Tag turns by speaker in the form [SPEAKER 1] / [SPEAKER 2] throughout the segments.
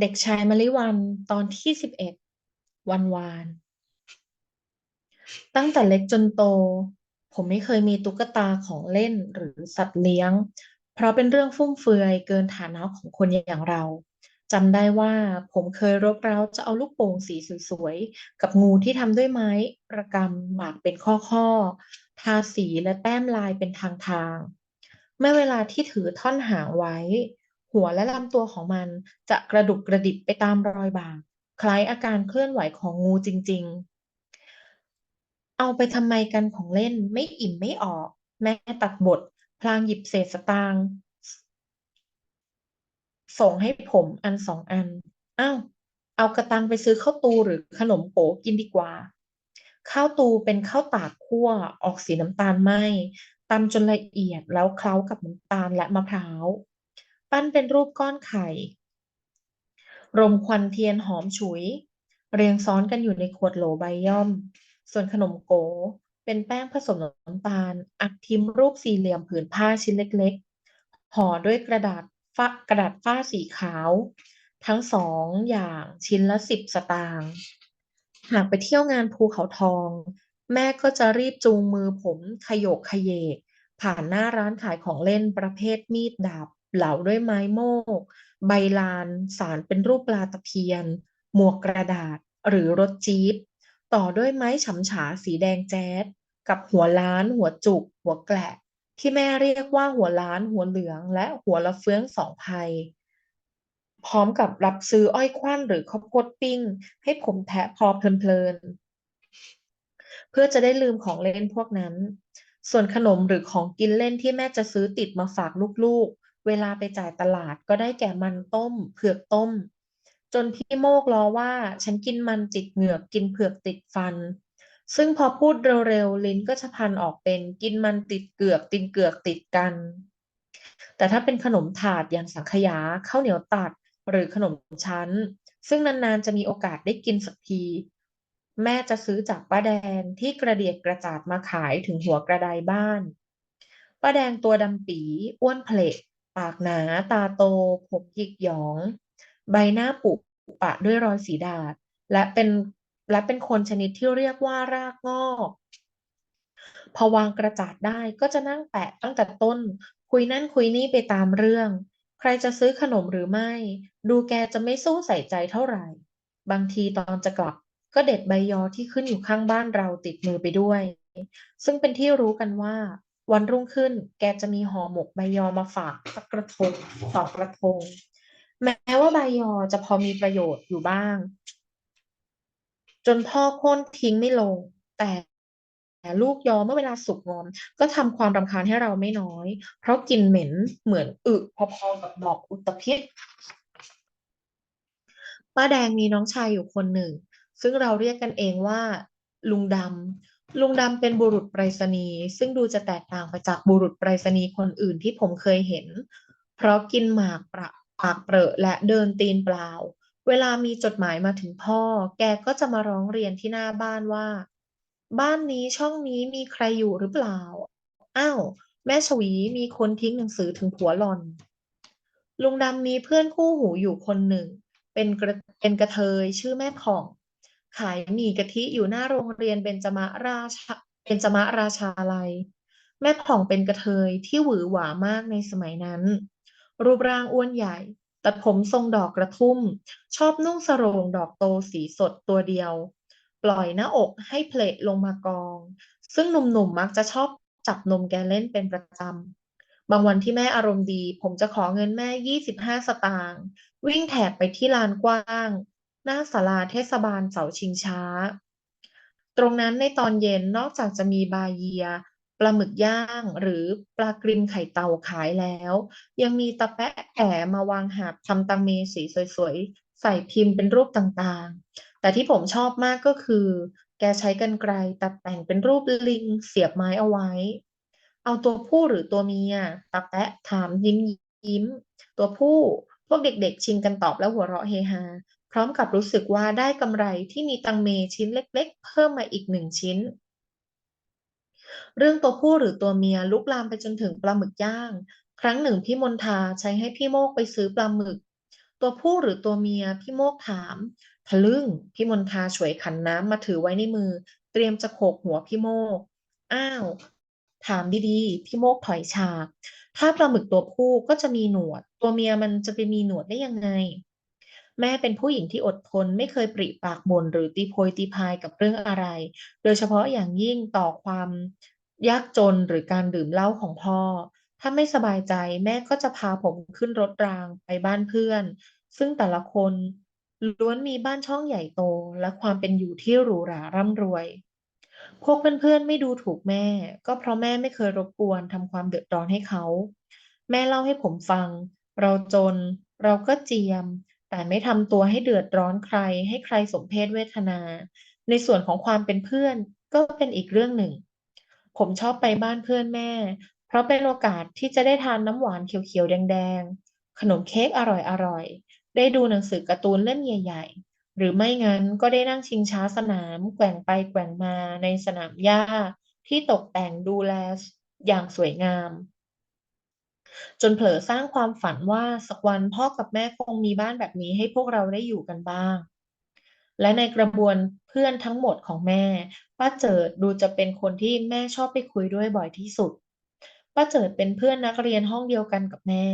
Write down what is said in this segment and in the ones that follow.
[SPEAKER 1] เด็กชายมะลิวันตอนที่สิบเอ็ดวันวาน ตั้งแต่เล็กจนโต ผมไม่เคยมีตุ๊กตาของเล่นหรือสัตว์เลี้ยง เพราะเป็นเรื่องฟุ่มเฟือยเกินฐานะของคนอย่างเราจำได้ว่าผมเคยรบเร้าจะเอาลูกโป่งสีสวยๆ กับงูที่ทำด้วยไม้ระกำหมากเป็นข้อๆ ทาสีและแต้มลายเป็นทางๆเมื่อเวลาที่ถือท่อนหางไว้ หัวและลำตัวของมันจะกระดุกกระดิกไปตามรอยบากคล้ายอาการเคลื่อนไหวของงูจริง ๆ เอาไปทำไมกันของเล่นไม่อิ่มไม่ออก แม่ตัดบท พลางหยิบเศษสตางค์ส่งให้ผมอันสองอัน อ้าว เอากระตังไปซื้อข้าวตูหรือขนมโก๋กินดีกว่า ข้าวตูเป็นข้าวตากคั่วออกสีน้ำตาลไหมตำจนละเอียดแล้วเคล้ากับน้ำตาลและมะพร้าว ปั้นเป็นรูปก้อนไข่ รมควันเทียนหอมฉุย เรียงซ้อนกันอยู่ในขวดโหลใบย่อม ส่วนขนมโก เป็นแป้งผสมน้ำตาล อัดพิมรูปสี่เหลี่ยมผืนผ้าชิ้นเล็กๆห่อด้วยกระดาษฟ้ากระดาษฝ้าสีขาว ทั้งสองอย่างชิ้นละสิบสตางค์หากไปเที่ยวงานภูเขาทอง แม่ก็จะรีบจูงมือผมขยโยกขยเยก ผ่านหน้าร้านขายของเล่นประเภทมีดดาบ เหลาด้วยไม้โมก ใบลาน สารเป็นรูปปลาตะเพียน หมวกกระดาษ หรือรถจี๊ปต่อด้วยไม้ฉำฉาสีแดงแจ๊ดกับหัวล้าน หัวจุก หัวแกละ ที่แม่เรียกว่าหัวล้าน หัวเหลือง และหัวละเฟืองสองภัย พร้อมกับรับซื้ออ้อยควันหรือข้าวโพดปิ้ง ให้ผมแทะพอเพลินๆ เพื่อจะได้ลืมของเล่นพวกนั้น ส่วนขนมหรือของกินเล่นที่แม่จะซื้อติดมาฝากลูก เวลาไปจ่ายตลาดก็ได้แก่มันต้ม เผือกต้ม จนพี่โมกล้อว่า ฉันกินมันติดเหงือกกินเผือกติดฟัน ซึ่งพอพูดเร็วๆลิ้นก็จะพันออกเป็นกินมันติดเกือกตินเกือกติดกัน แต่ถ้าเป็นขนมถาดอย่างสังขยาข้าวเหนียวตัดหรือขนมชั้น ซึ่งนานๆจะมีโอกาสได้กินสักทีแม่จะซื้อจากป้าแดงที่กระเดียดกระจาดมาขายถึงหัวกระไดบ้าน ป้าแดงตัวดำปีอ้วนเพลก ปากหนาตาโต ผมหยิกหยอง ใบหน้าปุปะด้วยรอยสีดาดและเป็นและเป็นคนชนิดที่เรียกว่ารากงอก พอวางกระจาดได้ก็จะนั่งแปะตั้งแต่ต้น คุยนั่นคุยนี่ไปตามเรื่อง ใครจะซื้อขนมหรือไม่ ดูแกจะไม่สู้ใส่ใจเท่าไหร่ บางทีตอนจะกลับก็เด็ดใบยอที่ขึ้นอยู่ข้างบ้านเราติดมือไปด้วย ซึ่งเป็นที่รู้กันว่า วันรุ่งขึ้นแกจะมีห่อหมกใบยอมาฝากสักกระทงสองกระทง แม้ว่าใบยอจะพอมีประโยชน์อยู่บ้าง จนพ่อโค่นทิ้งไม่ลง แต่ลูกยอเมื่อเวลาสุกงอม ก็ทำความรำคาญให้เราไม่น้อย เพราะกลิ่นเหม็นเหมือนอึพอๆกับดอกอุตภิษป้าแดงมีน้องชายอยู่คนหนึ่ง ซึ่งเราเรียกกันเองว่า ลุงดำ ลุงดำเป็นบุรุษไปรษณีย์ซึ่งดูจะแตกต่างไปจากบุรุษไปรษณีย์คนอื่นที่ผมเคยเห็น เพราะกินหมากประปากเปรอะและเดินตีนเปล่า เวลามีจดหมายมาถึงพ่อ แกก็จะมาร้องเรียนที่หน้าบ้านว่า บ้านนี้ช่องนี้มีใครอยู่หรือเปล่า อ้าว แม่ชวีมีคนทิ้งหนังสือถึงผัวหล่อน ลุงดำมีเพื่อนคู่หูอยู่คนหนึ่ง เป็นกระเป็นกระเทยชื่อแม่ผ่อง ขายหมี่กะทิอยู่หน้าโรงเรียนเบญจมาราชเบญจมาราชาลัย แม่ผ่องเป็นกระเทยที่หวือหวามากในสมัยนั้น รูปร่างอ้วนใหญ่ ตัดผมทรงดอกกระทุ่ม ชอบนุ่งสรงดอกโตสีสดตัวเดียว ปล่อยหน้าอกให้เพลทลงมากอง ซึ่งหนุ่มๆมักจะชอบจับนมแกเล่นเป็นประจำ บางวันที่แม่อารมณ์ดี ผมจะขอเงินแม่ยี่สิบห้าสตางค์ วิ่งแถบไปที่ลานกว้าง หน้าศาลาเทศบาลเสาชิงช้า ตรงนั้นในตอนเย็นนอกจากจะมีบาเยียปลาหมึกย่างหรือปลากริมไข่เต่าขายแล้ว ยังมีตะแปะแอะมาวางหาบทำตังเมสีสวยๆ ใส่พิมพ์เป็นรูปต่างๆ แต่ที่ผมชอบมากก็คือ แกใช้กรรไกรตัดแต่งเป็นรูปลิงเสียบไม้เอาไว้ เอาตัวผู้หรือตัวเมียตะแปะถามยิ้มยิ้ม ตัวผู้พวกเด็กๆ ชิงกันตอบแล้วหัวเราะเฮฮา พร้อมกับรู้สึกว่าได้กำไรที่มีตังเมชิ้นเล็ก ๆ เพิ่มมาอีกหนึ่งชิ้น เรื่องตัวผู้หรือตัวเมียลุกลามไปจนถึงปลาหมึกย่าง ครั้งหนึ่งพี่มนทาใช้ให้พี่โมกไปซื้อปลาหมึก ตัวผู้หรือตัวเมียพี่โมกถามทะลึ่งพี่มนทาฉวยขันน้ำมาถือไว้ในมือ เตรียมจะโขกหัวพี่โมก อ้าว ถามดีๆ พี่โมกถอยฉาก ถ้าปลาหมึกตัวผู้ก็จะมีหนวด ตัวเมียมันจะไปมีหนวดได้ยังไง แม่เป็นผู้หญิงที่อดทนไม่เคยปริปากบ่นหรือตีโพยตีพายกับเรื่องอะไร โดยเฉพาะอย่างยิ่งต่อความยากจนหรือการดื่มเหล้าของพ่อ ถ้าไม่สบายใจแม่ก็จะพาผมขึ้นรถรางไปบ้านเพื่อน ซึ่งแต่ละคนล้วนมีบ้านช่องใหญ่โตและความเป็นอยู่ที่หรูหราร่ำรวย พวกเพื่อนๆไม่ดูถูกแม่ ก็เพราะแม่ไม่เคยรบกวนทำความเดือดร้อนให้เขา แม่เล่าให้ผมฟัง เราจน เราก็เจียม แต่ไม่ทำตัวให้เดือดร้อนใคร ให้ใครสมเพศเวทนา ในส่วนของความเป็นเพื่อนก็เป็นอีกเรื่องหนึ่ง ผมชอบไปบ้านเพื่อนแม่ เพราะเป็นโอกาสที่จะได้ทานน้ำหวานเขียวๆ แดงๆ ขนมเค้กอร่อยๆ ได้ดูหนังสือการ์ตูนเล่มใหญ่ๆ หรือไม่งั้นก็ได้นั่งชิงช้าสนาม แกว่งไปแกว่งมาในสนามหญ้าที่ตกแต่งดูแลอย่างสวยงาม จนเผลอสร้างความฝันว่าสักวันพ่อกับแม่คงมีบ้านแบบนี้ให้พวกเราได้อยู่กันบ้าง และในกระบวนเพื่อนทั้งหมดของแม่ ป้าเจิดดูจะเป็นคนที่แม่ชอบไปคุยด้วยบ่อยที่สุด ป้าเจิดเป็นเพื่อนนักเรียนห้องเดียวกันกับแม่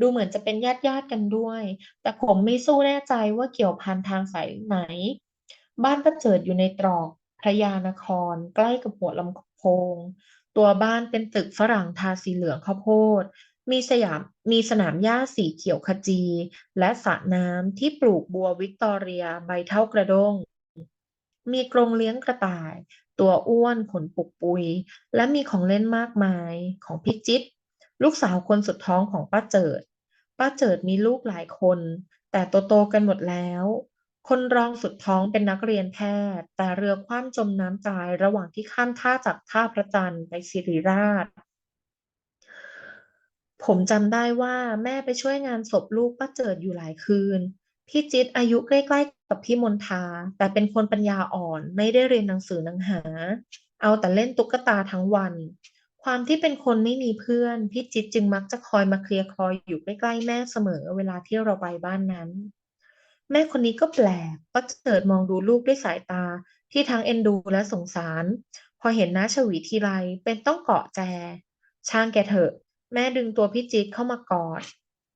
[SPEAKER 1] ดูเหมือนจะเป็นญาติญาติกันด้วย แต่ผมไม่สู้แน่ใจว่าเกี่ยวพันทางสายไหน บ้านป้าเจิดอยู่ในตรอกพระยานคร ใกล้กับหัวลำโพง ตัวบ้านเป็นตึกฝรั่งทาสีเหลืองข้าวโพด มีสยามมีสนามหญ้าสีเขียวขจี และสระน้ำที่ปลูกบัววิกตอเรียใบเท่ากระด้ง มีกรงเลี้ยงกระต่าย ตัวอ้วนขนปุกปุย และมีของเล่นมากมายของพี่จิ๊ดลูกสาวคนสุดท้องของป้าเจิด ป้าเจิดมีลูกหลายคน แต่โตๆกันหมดแล้ว คนรองสุดท้องเป็นนักเรียนแพทย์ แต่เรือคว่ำจมน้ำตายระหว่างที่ข้ามท่าจากท่าพระจันทร์ไปสิริราช ผมจำได้ว่าแม่ไปช่วยงานศพลูกป้าเจิดอยู่หลายคืน พี่จิ๊ดอายุใกล้ๆกับพี่มนทา แต่เป็นคนปัญญาอ่อนไม่ได้เรียนหนังสือหนังหา เอาแต่เล่นตุ๊กตาทั้งวัน ความที่เป็นคนไม่มีเพื่อน พี่จิ๊ดจึงมักจะคอยมาเคลียร์คอยอยู่ใกล้ๆแม่เสมอเวลาที่เราไปบ้านนั้น แม่คนนี้ก็แปลกป้าเจิดมองดูลูกด้วยสายตาที่ทั้งเอ็นดูและสงสาร พอเห็นน้าชวีทีไรเป็นต้องเกาะแจช่างแกเถอะ แม่ดึงตัวพี่จิ๊ดเข้ามากอด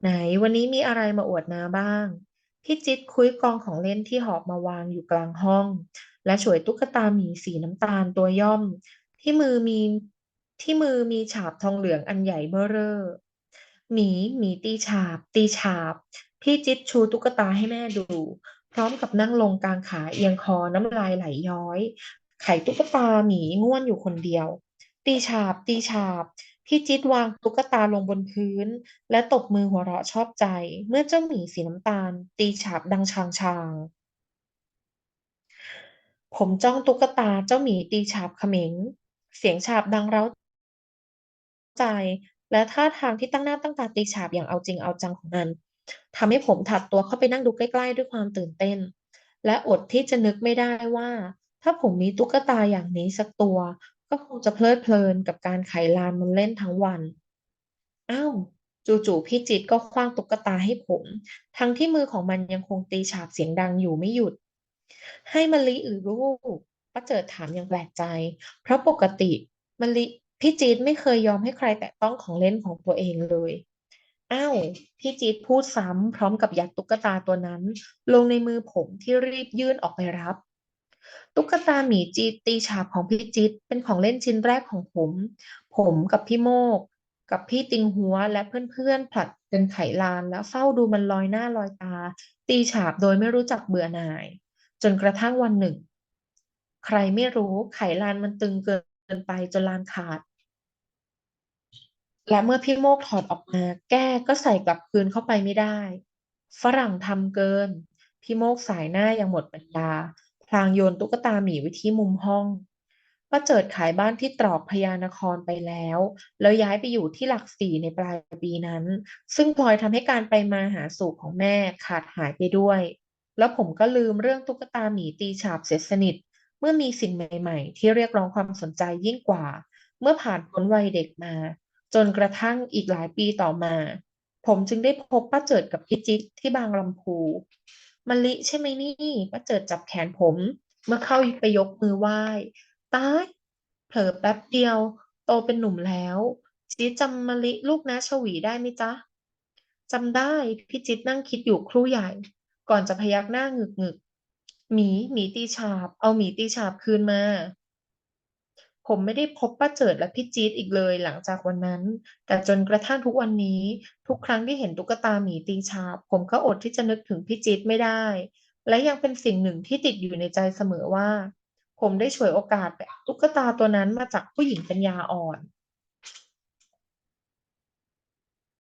[SPEAKER 1] ไหนวันนี้มีอะไรมาอวดนาบ้าง พี่จิ๊ดคุ้ยกองของเล่นที่หอบมาวางอยู่กลางห้อง และฉวยตุ๊กตาหมีสีน้ำตาลตัวย่อม ที่มือมีที่มือมีฉาบทองเหลืองอันใหญ่เบ้อเร่อหมีหมีตีฉาบ ตีฉาบ พี่จิ๊ดชูตุ๊กตาให้แม่ดู พร้อมกับนั่งลงกลางขาเอียงคอน้ำลายไหลย้อย ไข่ตุ๊กตาหมีง่วนอยู่คนเดียว ตีฉาบ ตีฉาบ พี่จิ๊ดวางตุ๊กตาลงบนพื้น และตบมือหัวเราะชอบใจ เมื่อเจ้าหมีสีน้ำตาล ตีฉาบดังชางชางผมจ้องตุ๊กตาเจ้าหมีตีฉาบเขม็ง เสียงฉาบดังเร้าใจ และท่าทางที่ตั้งหน้าตั้งตาตีฉาบอย่างเอาจริงเอาจังของมันทำให้ผมถัดตัวเข้าไปนั่งดูใกล้ๆด้วยความตื่นเต้น และอดที่จะนึกไม่ได้ว่า ถ้าผมมีตุ๊กตาอย่างนี้สักตัว ก็คงจะเพลิดเพลินกับการไขลานมันเล่นทั้งวัน อ้าวจู่ๆพี่จิตก็ขว้างตุ๊กตาให้ผม ทั้งที่มือของมันยังคงตีฉาบเสียงดังอยู่ไม่หยุด ให้มะลิหรือลูกป้าเจิดถามอย่างแปลกใจ เพราะปกติมะลิพี่จีดไม่เคยยอมให้ใครแตะต้องของเล่นของตัวเองเลย อ้าว พี่จีดพูดซ้ำพร้อมกับยัดตุ๊กตาตัวนั้น ลงในมือผมที่รีบยื่นออกไปรับ ตุ๊กตาหมีจีตีฉาบของพี่จี๊ดเป็นของเล่นชิ้นแรกของผม ผมกับพี่โมก กับพี่ติงหัวและเพื่อนๆผลัดกันไขลานแล้วเฝ้าดูมันลอยหน้าลอยตา ตีฉาบโดยไม่รู้จักเบื่อหน่าย จนกระทั่งวันหนึ่ง ใครไม่รู้ไขลานมันตึงเกินไปจนลานขาด และเมื่อพี่โมกถอดออกมา แก้ก็ใส่กลับคืนเข้าไปไม่ได้ ฝรั่งทำเกิน พี่โมกสายหน้าอย่างหมดปัญญา พลางโยนตุ๊กตาหมีไว้ที่มุมห้องป้าเจิดขายบ้านที่ตรอกพญานครไปแล้ว แล้วย้ายไปอยู่ที่หลักสี่ในปลายปีนั้น ซึ่งพลอยทำให้การไปมาหาสู่ของแม่ขาดหายไปด้วย แล้วผมก็ลืมเรื่องตุ๊กตาหมีตีฉาบเสียสนิท เมื่อมีสิ่งใหม่ ๆ ที่เรียกร้องความสนใจยิ่งกว่า เมื่อผ่านพ้นวัยเด็กมา จนกระทั่งอีกหลายปีต่อมา ผมจึงได้พบป้าเจิดกับพี่จิ๊กที่บางลำพู มะลิใช่ไหมนี่ป้าเจิดจับแขนผม เมื่อเข้าไปยกมือไหว้ตายเผลอแป๊บเดียว โตเป็นหนุ่มแล้วจีจำมะลิลูกนะชวีได้ไหมจ๊ะจำได้พี่จิตนั่งคิดอยู่ครู่ใหญ่ ก่อนจะพยักหน้างึกงึกหมีหมีตีฉาบ เอาหมีตีฉาบคืนมา ผมไม่ได้พบป้าเจิดและพี่จี๊ดอีกเลยหลังจากวันนั้น แต่จนกระทั่งทุกวันนี้ ทุกครั้งที่เห็นตุ๊กตาหมีตีชาบ ผมก็อดที่จะนึกถึงพี่จี๊ดไม่ได้ และยังเป็นสิ่งหนึ่งที่ติดอยู่ในใจเสมอว่า ผมได้ฉวยโอกาสตุ๊กตาตัวนั้นมาจากผู้หญิงปัญญาอ่อน